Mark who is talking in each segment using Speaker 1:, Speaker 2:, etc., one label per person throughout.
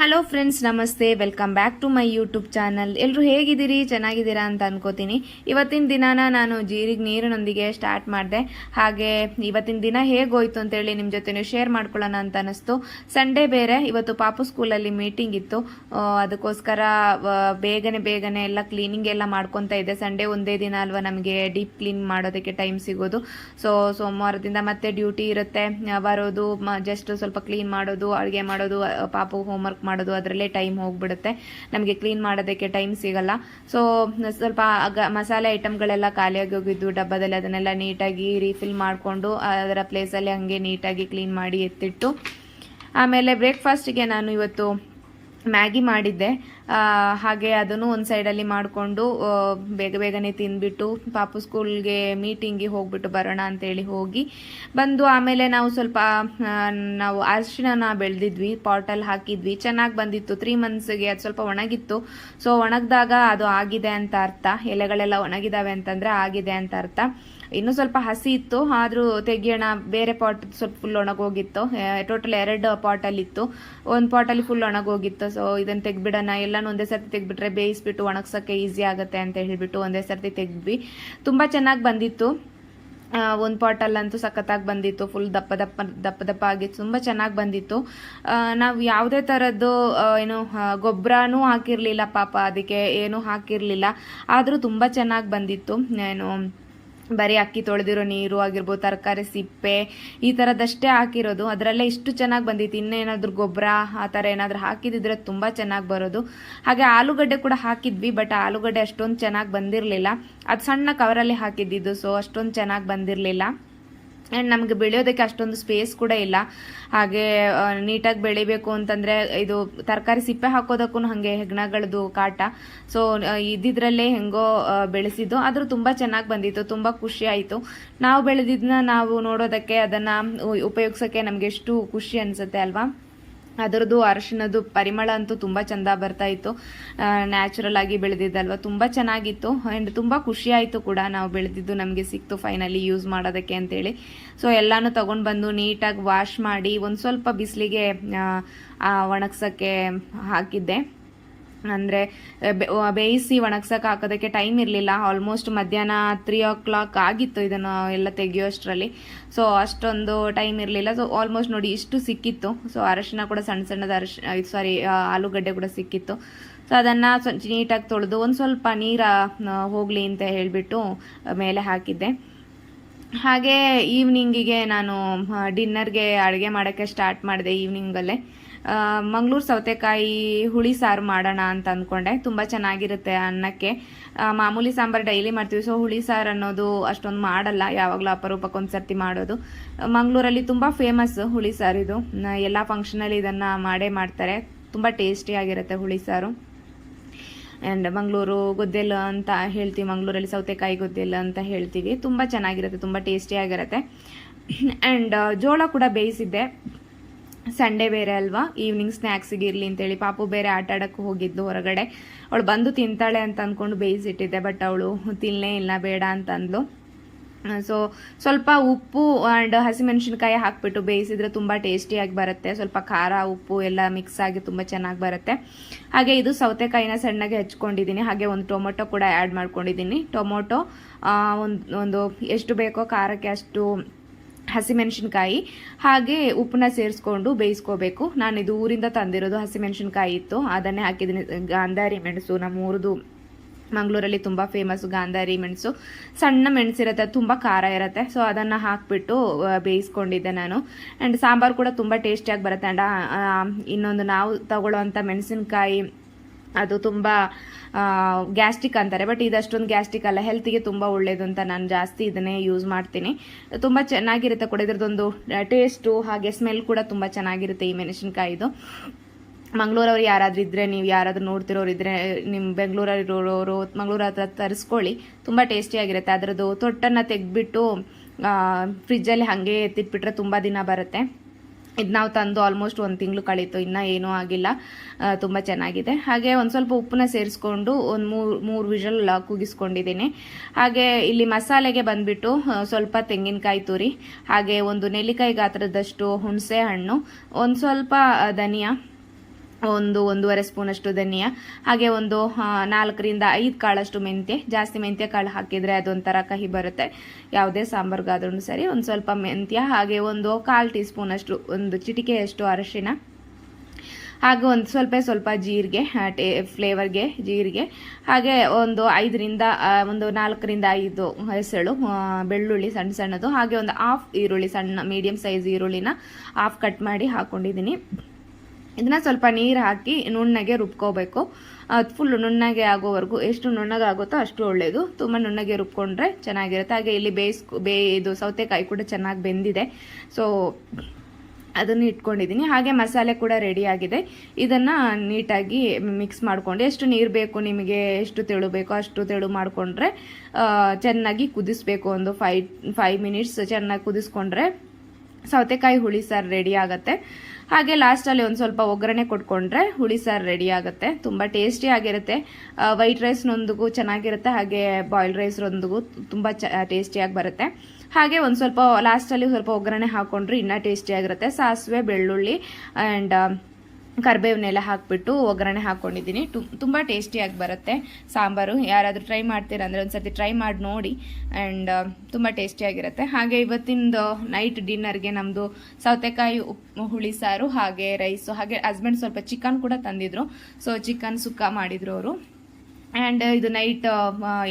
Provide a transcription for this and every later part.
Speaker 1: Hello friends ನಮಸ್ತೆ. Welcome back to my YouTube channel ಎಲ್ಲರೂ ಹೇಗಿದ್ದೀರಿ? ಚೆನ್ನಾಗಿದ್ದೀರಾ ಅಂತ ಅನ್ಕೋತೀನಿ. ಇವತ್ತಿನ ದಿನಾನ ನಾನು ಜೀರಿಗೆ ನೀರಿನೊಂದಿಗೆ ಸ್ಟಾರ್ಟ್ ಮಾಡಿದೆ. ಹಾಗೆ ಇವತ್ತಿನ ದಿನ ಹೇಗೋಯ್ತು ಅಂತೇಳಿ ನಿಮ್ಮ ಜೊತೆ ಶೇರ್ ಮಾಡ್ಕೊಳ್ಳೋಣ ಅಂತ ಅನ್ನಿಸ್ತು. ಸಂಡೇ ಬೇರೆ, ಇವತ್ತು ಪಾಪು ಸ್ಕೂಲಲ್ಲಿ ಮೀಟಿಂಗ್ ಇತ್ತು. ಅದಕ್ಕೋಸ್ಕರ ಬೇಗನೆ ಬೇಗನೆ ಎಲ್ಲ ಕ್ಲೀನಿಂಗ್ ಎಲ್ಲ ಮಾಡ್ಕೊತಾ ಇದೆ ಸಂಡೇ ಒಂದೇ ದಿನ ಅಲ್ವಾ ನಮಗೆ ಡೀಪ್ ಕ್ಲೀನ್ ಮಾಡೋದಕ್ಕೆ ಟೈಮ್ ಸಿಗೋದು. ಸೊ ಸೋಮವಾರದಿಂದ ಮತ್ತೆ ಡ್ಯೂಟಿ ಇರುತ್ತೆ. ಬರೋದು ಜಸ್ಟ್ ಸ್ವಲ್ಪ ಕ್ಲೀನ್ ಮಾಡೋದು, ಅಡುಗೆ ಮಾಡೋದು ಪಾಪು ಹೋಮ್ವರ್ಕ್ ಮಾಡೋದು, ಅದರಲ್ಲೇ ಟೈಮ್ ಹೋಗ್ಬಿಡುತ್ತೆ. ನಮಗೆ ಕ್ಲೀನ್ ಮಾಡೋದಕ್ಕೆ ಟೈಮ್ ಸಿಗಲ್ಲ. ಸೊ ಸ್ವಲ್ಪ ಮಸಾಲೆ ಐಟಮ್ಗಳೆಲ್ಲ ಖಾಲಿಯಾಗಿ ಹೋಗಿದ್ದು, ಡಬ್ಬದಲ್ಲಿ ಅದನ್ನೆಲ್ಲ ನೀಟಾಗಿ ರೀಫಿಲ್ ಮಾಡಿಕೊಂಡು, ಅದರ ಪ್ಲೇಸಲ್ಲಿ ಹಾಗೆ ನೀಟಾಗಿ ಕ್ಲೀನ್ ಮಾಡಿ ಎತ್ತಿಟ್ಟು, ಆಮೇಲೆ ಬ್ರೇಕ್ಫಾಸ್ಟಿಗೆ ನಾನು ಇವತ್ತು ಮ್ಯಾಗಿ ಮಾಡಿದ್ದೆ. ಹಾಗೆ ಅದನ್ನು ಒಂದು ಸೈಡಲ್ಲಿ ಮಾಡಿಕೊಂಡು ಬೇಗ ಬೇಗನೆ ತಿಂದ್ಬಿಟ್ಟು, ಪಾಪು ಸ್ಕೂಲ್ಗೆ ಮೀಟಿಂಗಿಗೆ ಹೋಗ್ಬಿಟ್ಟು ಬರೋಣ ಅಂತೇಳಿ ಹೋಗಿ ಬಂದು ಆಮೇಲೆ ನಾವು ಸ್ವಲ್ಪ ನಾವು ಅರಿಶಿಣನ ಬೆಳೆದಿದ್ವಿ ಪಾಟಲ್ಲಿ ಹಾಕಿದ್ವಿ. ಚೆನ್ನಾಗಿ ಬಂದಿತ್ತು. ತ್ರೀ ಮಂತ್ಸ್ಗೆ ಅದು ಸ್ವಲ್ಪ ಒಣಗಿತ್ತು. ಸೊ ಒಣಗಿದಾಗ ಅದು ಆಗಿದೆ ಅಂತ ಅರ್ಥ. ಎಲೆಗಳೆಲ್ಲ ಒಣಗಿದಾವೆ ಅಂತಂದರೆ ಆಗಿದೆ ಅಂತ ಅರ್ಥ. ಇನ್ನೂ ಸ್ವಲ್ಪ ಹಸಿ ಇತ್ತು, ಆದರೂ ತೆಗಿಯೋಣ, ಬೇರೆ ಪಾಟ್ ಸ್ವಲ್ಪ ಫುಲ್ ಒಣಗೋಗಿತ್ತು. ಟೋಟಲ್ ಎರಡು ಪಾಟಲ್ಲಿತ್ತು ಒಂದು ಪಾಟಲ್ಲಿ ಫುಲ್ ಒಣಗೋಗಿತ್ತು ಸೊ ಇದನ್ನು ತೆಗ್ಬಿಡೋಣ ಎಲ್ಲನೂ ಒಂದೇ ಸರ್ತಿ ತೆಗ್ಬಿಟ್ರೆ ಬೇಯಿಸ್ಬಿಟ್ಟು ಒಣಗ್ಸೋಕ್ಕೆ ಈಸಿ ಆಗುತ್ತೆ ಅಂತ ಹೇಳಿಬಿಟ್ಟು ಒಂದೇ ಸರ್ತಿ ತೆಗ್ದ್ವಿ. ತುಂಬ ಚೆನ್ನಾಗಿ ಬಂದಿತ್ತು. ಒಂದು ಪಾಟಲ್ಲಂತೂ ಸಖತ್ತಾಗಿ ಬಂದಿತ್ತು. ಫುಲ್ ದಪ್ಪ ದಪ್ಪ ದಪ್ಪ ದಪ್ಪ ಆಗಿತ್ತು. ತುಂಬ ಚೆನ್ನಾಗಿ ಬಂದಿತ್ತು. ನಾವು ಯಾವುದೇ ಥರದ್ದು ಏನು ಗೊಬ್ಬರನೂ ಹಾಕಿರಲಿಲ್ಲ ಪಾಪ. ಅದಕ್ಕೆ ಏನೂ ಹಾಕಿರಲಿಲ್ಲ. ಆದರೂ ತುಂಬ ಚೆನ್ನಾಗಿ ಬಂದಿತ್ತು. ಏನು ಬರೀ ಅಕ್ಕಿ ತೊಳೆದಿರೋ ನೀರು ಆಗಿರ್ಬೋದು, ತರಕಾರಿ, ಸಿಪ್ಪೆ ಈ ಥರದಷ್ಟೇ ಹಾಕಿರೋದು. ಅದರಲ್ಲೇ ಇಷ್ಟು ಚೆನ್ನಾಗಿ ಬಂದಿತ್ತು. ಇನ್ನೇನಾದರೂ ಗೊಬ್ಬರ ಆ ಥರ ಏನಾದರೂ ಹಾಕಿದಿದ್ರೆ ತುಂಬ ಚೆನ್ನಾಗಿ ಬರೋದು. ಹಾಗೆ ಆಲೂಗಡ್ಡೆ ಕೂಡ ಹಾಕಿದ್ವಿ, ಬಟ್ ಆಲೂಗಡ್ಡೆ ಅಷ್ಟೊಂದು ಚೆನ್ನಾಗಿ ಬಂದಿರಲಿಲ್ಲ. ಅದು ಸಣ್ಣ ಕವರಲ್ಲಿ ಹಾಕಿದ್ದಿದ್ದು ಸೊ ಅಷ್ಟೊಂದು ಚೆನ್ನಾಗಿ ಬಂದಿರಲಿಲ್ಲ. ಆ್ಯಂಡ್ ನಮಗೆ ಬೆಳೆಯೋದಕ್ಕೆ ಅಷ್ಟೊಂದು ಸ್ಪೇಸ್ ಕೂಡ ಇಲ್ಲ. ಹಾಗೆ ನೀಟಾಗಿ ಬೆಳಿಬೇಕು ಅಂತಂದರೆ ಇದು ತರಕಾರಿ ಸಿಪ್ಪೆ ಹಾಕೋದಕ್ಕೂ ಹಾಗೆ ಹೆಗ್ಣಗಳದ್ದು ಕಾಟ. ಸೊ ಇದ್ದಿದ್ರಲ್ಲೇ ಹೆಂಗೋ ಬೆಳೆಸಿದ್ದು. ಆದರೂ ತುಂಬ ಚೆನ್ನಾಗಿ ಬಂದಿತ್ತು, ತುಂಬ ಖುಷಿ ಆಯಿತು. ನಾವು ಬೆಳೆದಿದ್ದನ್ನ ನಾವು ನೋಡೋದಕ್ಕೆ ಅದನ್ನು ಉಪಯೋಗಿಸೋಕ್ಕೆ ನಮಗೆ ಎಷ್ಟು ಖುಷಿ ಅನಿಸುತ್ತೆ ಅಲ್ವಾ? ಅದರದ್ದು ಅರಿಶಿಣದ್ದು ಪರಿಮಳ ಅಂತೂ ತುಂಬ ಚೆಂದ ಬರ್ತಾ ಇತ್ತು. ನ್ಯಾಚುರಲ್ ಆಗಿ ಬೆಳೆದಿದ್ದಲ್ವ? ತುಂಬ ಚೆನ್ನಾಗಿತ್ತು. ಆ್ಯಂಡ್ ತುಂಬ ಖುಷಿಯಾಯಿತು ಕೂಡ ನಾವು ಬೆಳೆದಿದ್ದು ನಮಗೆ ಸಿಕ್ತು ಫೈನಲಿ ಯೂಸ್ ಮಾಡೋದಕ್ಕೆ ಅಂತೇಳಿ. ಸೊ ಎಲ್ಲನೂ ತೊಗೊಂಡು ಬಂದು ನೀಟಾಗಿ ವಾಶ್ ಮಾಡಿ ಒಂದು ಸ್ವಲ್ಪ ಬಿಸಿಲಿಗೆ ಒಣಗ್ಸೋಕ್ಕೆ ಹಾಕಿದ್ದೆ. ಅಂದರೆ ಬೇಯಿಸಿ ಒಣಗ್ಸಕ್ಕೆ ಹಾಕೋದಕ್ಕೆ ಟೈಮ್ ಇರಲಿಲ್ಲ. ಆಲ್ಮೋಸ್ಟ್ ಮಧ್ಯಾಹ್ನ ತ್ರೀ ಓ ಕ್ಲಾಕ್ ಆಗಿತ್ತು ಇದನ್ನು ಎಲ್ಲ ತೆಗಿಯೋಷ್ಟರಲ್ಲಿ. ಸೊ ಅಷ್ಟೊಂದು ಟೈಮ್ ಇರಲಿಲ್ಲ. ಸೊ ಆಲ್ಮೋಸ್ಟ್ ನೋಡಿ ಇಷ್ಟು ಸಿಕ್ಕಿತ್ತು. ಸೊ ಅರಶಿನ ಕೂಡ ಸಣ್ಣ ಸಣ್ಣದ ಅರಶ್ ಸಾರಿ ಆಲೂಗಡ್ಡೆ ಕೂಡ ಸಿಕ್ಕಿತ್ತು. ಸೊ ಅದನ್ನು ನೀಟಾಗಿ ತೊಳೆದು ಒಂದು ಸ್ವಲ್ಪ ನೀರು ಹೋಗಲಿ ಅಂತ ಹೇಳಿಬಿಟ್ಟು ಮೇಲೆ ಹಾಕಿದ್ದೆ. ಹಾಗೆ ಈವ್ನಿಂಗಿಗೆ ನಾನು ಡಿನ್ನರ್ಗೆ ಅಡುಗೆ ಮಾಡೋಕ್ಕೆ ಸ್ಟಾರ್ಟ್ ಮಾಡಿದೆ ಈವ್ನಿಂಗಲ್ಲೇ ಮಂಗಳೂರು ಸೌತೆಕಾಯಿ ಹುಳಿ ಸಾರು ಮಾಡೋಣ ಅಂತ ಅಂದ್ಕೊಂಡೆ. ತುಂಬ ಚೆನ್ನಾಗಿರುತ್ತೆ ಅನ್ನಕ್ಕೆ. ಮಾಮೂಲಿ ಸಾಂಬಾರು ಡೈಲಿ ಮಾಡ್ತೀವಿ. ಸೊ ಹುಳಿ ಸಾರು ಅನ್ನೋದು ಅಷ್ಟೊಂದು ಮಾಡಲ್ಲ. ಯಾವಾಗಲೂ ಅಪರೂಪಕ್ಕೆ ಒಂದು ಸರ್ತಿ ಮಾಡೋದು. ಮಂಗಳೂರಲ್ಲಿ ತುಂಬ ಫೇಮಸ್ ಹುಳಿ ಸಾರು ಇದು. ಎಲ್ಲ ಫಂಕ್ಷನಲ್ಲಿ ಇದನ್ನು ಮಾಡೇ ಮಾಡ್ತಾರೆ. ತುಂಬ ಟೇಸ್ಟಿಯಾಗಿರುತ್ತೆ ಹುಳಿ ಸಾರು. ಆ್ಯಂಡ್ ಮಂಗಳೂರು ಗೊದ್ದೆಲ್ಲ ಅಂತ ಹೇಳ್ತೀವಿ. ಮಂಗಳೂರಲ್ಲಿ ಸೌತೆಕಾಯಿ ಗೊದ್ದೆಲ್ಲ ಅಂತ ಹೇಳ್ತೀವಿ. ತುಂಬ ಚೆನ್ನಾಗಿರುತ್ತೆ. ತುಂಬ ಟೇಸ್ಟಿಯಾಗಿರುತ್ತೆ ಆ್ಯಂಡ್ ಜೋಳ ಕೂಡ ಬೇಯಿಸಿದ್ದೆ. ಸಂಡೇ ಬೇರೆ ಅಲ್ವಾ? ಈವ್ನಿಂಗ್ ಸ್ನ್ಯಾಕ್ಸಿಗೆ ಇರಲಿ ಅಂತೇಳಿ. ಪಾಪು ಬೇರೆ ಆಟ ಆಡೋಕ್ಕೆ ಹೋಗಿದ್ದು ಹೊರಗಡೆ. ಅವಳು ಬಂದು ತಿಂತಾಳೆ ಅಂತ ಅಂದ್ಕೊಂಡು ಬೇಯಿಸಿಟ್ಟಿದ್ದೆ ಬಟ್ ಅವಳು ತಿನ್ನಲೇ ಇಲ್ಲ, ಬೇಡ ಅಂತ ಅಂದ್ಲು ಸೊ ಸ್ವಲ್ಪ ಉಪ್ಪು ಆ್ಯಂಡ್ ಹಸಿಮೆಣಸಿನ್ಕಾಯಿ ಹಾಕ್ಬಿಟ್ಟು ಬೇಯಿಸಿದ್ರೆ ತುಂಬ ಟೇಸ್ಟಿಯಾಗಿ ಬರುತ್ತೆ. ಸ್ವಲ್ಪ ಖಾರ, ಉಪ್ಪು ಎಲ್ಲ ಮಿಕ್ಸ್ ಆಗಿ ತುಂಬ ಚೆನ್ನಾಗಿ ಬರುತ್ತೆ. ಹಾಗೆ ಇದು ಸೌತೆಕಾಯಿನ ಸಣ್ಣಗೆ ಹೆಚ್ಕೊಂಡಿದ್ದೀನಿ. ಹಾಗೆ ಒಂದು ಟೊಮೊಟೊ ಕೂಡ ಆ್ಯಡ್ ಮಾಡ್ಕೊಂಡಿದ್ದೀನಿ. ಟೊಮೊಟೊ ಒಂದು ಒಂದು ಎಷ್ಟು ಬೇಕೋ ಖಾರಕ್ಕೆ ಅಷ್ಟು ಹಸಿಮೆಣಸಿನ್ಕಾಯಿ. ಹಾಗೆ ಉಪ್ಪನ್ನ ಸೇರಿಸ್ಕೊಂಡು ಬೇಯಿಸ್ಕೋಬೇಕು. ನಾನು ಇದು ಊರಿಂದ ತಂದಿರೋದು ಹಸಿಮೆಣಸಿನ್ಕಾಯಿ ಇತ್ತು. ಅದನ್ನೇ ಹಾಕಿದ್ದೀನಿ. ಗಾಂಧಾರಿ ಮೆಣಸು ನಮ್ಮ ಊರದು ಮಂಗಳೂರಲ್ಲಿ ತುಂಬ ಫೇಮಸ್ಸು ಗಾಂಧಾರಿ ಮೆಣಸು. ಸಣ್ಣ ಮೆಣಸಿರುತ್ತೆ ತುಂಬ ಖಾರ ಇರುತ್ತೆ. ಸೊ ಅದನ್ನು ಹಾಕಿಬಿಟ್ಟು ಬೇಯಿಸ್ಕೊಂಡಿದ್ದೆ ನಾನು. ಆ್ಯಂಡ್ ಸಾಂಬಾರು ಕೂಡ ತುಂಬ ಟೇಸ್ಟಿಯಾಗಿ ಬರುತ್ತೆ. ಆ್ಯಂಡ್ ಇನ್ನೊಂದು ನಾವು ತಗೊಳ್ಳೋವಂಥ ಮೆಣಸಿನ್ಕಾಯಿ ಅದು ತುಂಬ ಗ್ಯಾಸ್ಟ್ರಿಕ್ ಅಂತಾರೆ. ಬಟ್ ಇದಷ್ಟೊಂದು ಗ್ಯಾಸ್ಟ್ರಿಕ್ ಅಲ್ಲ. ಹೆಲ್ತಿಗೆ ತುಂಬ ಒಳ್ಳೇದು ಅಂತ ನಾನು ಜಾಸ್ತಿ ಇದನ್ನೇ ಯೂಸ್ ಮಾಡ್ತೀನಿ. ತುಂಬ ಚೆನ್ನಾಗಿರುತ್ತೆ ಕೂಡ. ಇದ್ರದ್ದೊಂದು ಟೇಸ್ಟು ಹಾಗೆ ಸ್ಮೆಲ್ ಕೂಡ ತುಂಬ ಚೆನ್ನಾಗಿರುತ್ತೆ ಈ ಮೆಣಸಿನ್ಕಾಯಿದು ಮಂಗಳೂರವ್ರು ಯಾರಾದರೂ ಇದ್ದರೆ ನೀವು ಯಾರಾದರೂ ನೋಡ್ತಿರೋರು ಇದ್ದರೆ ನಿಮ್ಮ ಬೆಂಗಳೂರಲ್ಲಿರೋರು, ಮಂಗಳೂರು ಹತ್ರ ತರಿಸ್ಕೊಳ್ಳಿ. ತುಂಬ ಟೇಸ್ಟಿಯಾಗಿರುತ್ತೆ ಅದರದ್ದು ತೊಟ್ಟನ್ನು ತೆಗೆದ್ಬಿಟ್ಟು ಫ್ರಿಜ್ಜಲ್ಲಿ ಹಾಗೆ ಎತ್ತಿಟ್ಬಿಟ್ರೆ ತುಂಬ ದಿನ ಬರುತ್ತೆ. ಇದು ನಾವು ತಂದು ಆಲ್ಮೋಸ್ಟ್ ಒಂದು ತಿಂಗಳು ಕಳೀತು, ಇನ್ನೂ ಏನೂ ಆಗಿಲ್ಲ. ತುಂಬ ಚೆನ್ನಾಗಿದೆ. ಹಾಗೆ ಒಂದು ಸ್ವಲ್ಪ ಉಪ್ಪನ್ನ ಸೇರಿಸ್ಕೊಂಡು ಒಂದು ಮೂರು ಮೂರು ವಿಷಲ್ ಕೂಗಿಸ್ಕೊಂಡಿದ್ದೀನಿ. ಹಾಗೆ ಇಲ್ಲಿ ಮಸಾಲೆಗೆ ಬಂದುಬಿಟ್ಟು ಸ್ವಲ್ಪ ತೆಂಗಿನಕಾಯಿ ತುರಿ, ಹಾಗೆ ಒಂದು ನೆಲ್ಲಿಕಾಯಿ ಗಾತ್ರದಷ್ಟು ಹುಣಸೆ ಹಣ್ಣು, ಒಂದು ಸ್ವಲ್ಪ ಧನಿಯಾ ಒಂದು ಒಂದೂವರೆ ಸ್ಪೂನಷ್ಟು ಧನಿಯಾ, ಹಾಗೆ ಒಂದು ನಾಲ್ಕರಿಂದ ಐದು ಕಾಳಷ್ಟು ಮೆಂತ್ಯ, ಜಾಸ್ತಿ ಮೆಂತ್ಯ ಕಾಳು ಹಾಕಿದರೆ ಅದೊಂಥರ ಕಹಿ ಬರುತ್ತೆ. ಯಾವುದೇ ಸಾಂಬಾರ್ಗಾದ್ರೂ ಸರಿ, ಒಂದು ಸ್ವಲ್ಪ ಮೆಂತ್ಯ, ಹಾಗೆ ಒಂದು ಕಾಲು ಟೀ ಸ್ಪೂನಷ್ಟು ಒಂದು ಚಿಟಿಕೆಯಷ್ಟು ಅರಶಿನ, ಹಾಗೆ ಒಂದು ಸ್ವಲ್ಪ ಸ್ವಲ್ಪ ಜೀರಿಗೆ ಟೇ, ಫ್ಲೇವರ್ಗೆ ಜೀರಿಗೆ, ಹಾಗೆ ಒಂದು ಐದರಿಂದ ಒಂದು ನಾಲ್ಕರಿಂದ ಐದು ಹೆಸಳು ಬೆಳ್ಳುಳ್ಳಿ ಸಣ್ಣ ಸಣ್ಣದು, ಹಾಗೆ ಒಂದು ಹಾಫ್ ಈರುಳ್ಳಿ ಸಣ್ಣ ಮೀಡಿಯಮ್ ಸೈಜ್ ಈರುಳ್ಳಿನ ಹಾಫ್ ಕಟ್ ಮಾಡಿ ಹಾಕ್ಕೊಂಡಿದ್ದೀನಿ ಇದನ್ನ ಸ್ವಲ್ಪ ನೀರು ಹಾಕಿ ನುಣ್ಣಗೆ ರುಬ್ಕೋಬೇಕು. ಅದು ಫುಲ್ ನುಣ್ಣಗೆ ಆಗೋವರೆಗೂ ಎಷ್ಟು ನುಣ್ಣಗೆ ಆಗುತ್ತೋ ಅಷ್ಟು ಒಳ್ಳೆಯದು ತುಂಬ ನುಣ್ಣಗೆ ರುಬ್ಕೊಂಡ್ರೆ ಚೆನ್ನಾಗಿರುತ್ತೆ. ಹಾಗೆ ಇಲ್ಲಿ ಬೇಯಿಸ್ಕೊ ಬೇ, ಇದು ಸೌತೆಕಾಯಿ ಕೂಡ ಚೆನ್ನಾಗಿ ಬೆಂದಿದೆ. ಸೊ ಅದನ್ನು ಇಟ್ಕೊಂಡಿದ್ದೀನಿ ಹಾಗೆ ಮಸಾಲೆ ಕೂಡ ರೆಡಿಯಾಗಿದೆ ಇದನ್ನು ನೀಟಾಗಿ ಮಿಕ್ಸ್ ಮಾಡಿಕೊಂಡು ಎಷ್ಟು ನೀರು ಬೇಕು, ನಿಮಗೆ ಎಷ್ಟು ತೆಳು ಬೇಕೋ ಅಷ್ಟು ತೆಳು ಮಾಡಿಕೊಂಡ್ರೆ ಚೆನ್ನಾಗಿ ಕುದಿಸ್ಬೇಕು. ಒಂದು ಫೈ ಫೈವ್ ಮಿನಿಟ್ಸ್ ಚೆನ್ನಾಗಿ ಕುದಿಸ್ಕೊಂಡ್ರೆ ಸೌತೆಕಾಯಿ ಹುಳಿ ಸಾರು ರೆಡಿ ಆಗುತ್ತೆ. ಹಾಗೆ ಲಾಸ್ಟಲ್ಲಿ ಒಂದು ಸ್ವಲ್ಪ ಒಗ್ಗರಣೆ ಕೊಟ್ಕೊಂಡ್ರೆ ಹುಳಿ ಸಾರು ರೆಡಿ ಆಗುತ್ತೆ. ತುಂಬ ಟೇಸ್ಟಿ ಆಗಿರುತ್ತೆ. ವೈಟ್ ರೈಸ್ನೊಂದಿಗೂ ಚೆನ್ನಾಗಿರುತ್ತೆ, ಹಾಗೆ ಬಾಯ್ಲ್ ರೈಸ್ರೊಂದಿಗೂ ತುಂಬ ಚ ಟೇಸ್ಟಿಯಾಗಿ ಬರುತ್ತೆ. ಹಾಗೆ ಒಂದು ಸ್ವಲ್ಪ ಲಾಸ್ಟಲ್ಲಿ ಸ್ವಲ್ಪ ಒಗ್ಗರಣೆ ಹಾಕ್ಕೊಂಡ್ರೆ ಇನ್ನೂ ಟೇಸ್ಟಿಯಾಗಿರುತ್ತೆ ಸಾಸಿವೆ, ಬೆಳ್ಳುಳ್ಳಿ ಆ್ಯಂಡ್ ಕರಿಬೇವನ್ನೆಲ್ಲ ಹಾಕಿಬಿಟ್ಟು ಒಗ್ಗರಣೆ ಹಾಕ್ಕೊಂಡಿದ್ದೀನಿ ತುಂಬ ಟೇಸ್ಟಿಯಾಗಿ ಬರುತ್ತೆ ಸಾಂಬಾರು. ಯಾರಾದರೂ ಟ್ರೈ ಮಾಡ್ತೀರಾ ಅಂದರೆ ಒಂದು ಸರ್ತಿ ಟ್ರೈ ಮಾಡಿ ನೋಡಿ. ಆ್ಯಂಡ್ ತುಂಬ ಟೇಸ್ಟಿಯಾಗಿರುತ್ತೆ. ಹಾಗೆ ಇವತ್ತಿಂದು ನೈಟ್ ಡಿನ್ನರ್ಗೆ ನಮ್ಮದು ಸೌತೆಕಾಯಿ ಉಪ್ಪು ಹುಳಿ ಸಾರು, ಹಾಗೆ ರೈಸು, ಹಾಗೆ ಹಸ್ಬೆಂಡ್ ಸ್ವಲ್ಪ ಚಿಕನ್ ಕೂಡ ತಂದಿದ್ರು. ಸೊ, ಚಿಕನ್ ಸುಕ್ಕ ಮಾಡಿದರು ಅವರು. ಆ್ಯಂಡ್ ಇದು ನೈಟ್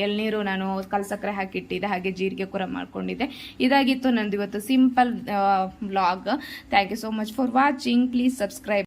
Speaker 1: ಎಳ್ನೀರು ನಾನು ಕಲ್ಸಕ್ಕರೆ ಹಾಕಿಟ್ಟಿದ್ದೆ. ಹಾಗೆ ಜೀರಿಗೆ ಕೂಡ ಮಾಡ್ಕೊಂಡಿದ್ದೆ. ಇದಾಗಿತ್ತು ನಂದು ಇವತ್ತು simple vlog. Thank you so much for watching. Please subscribe.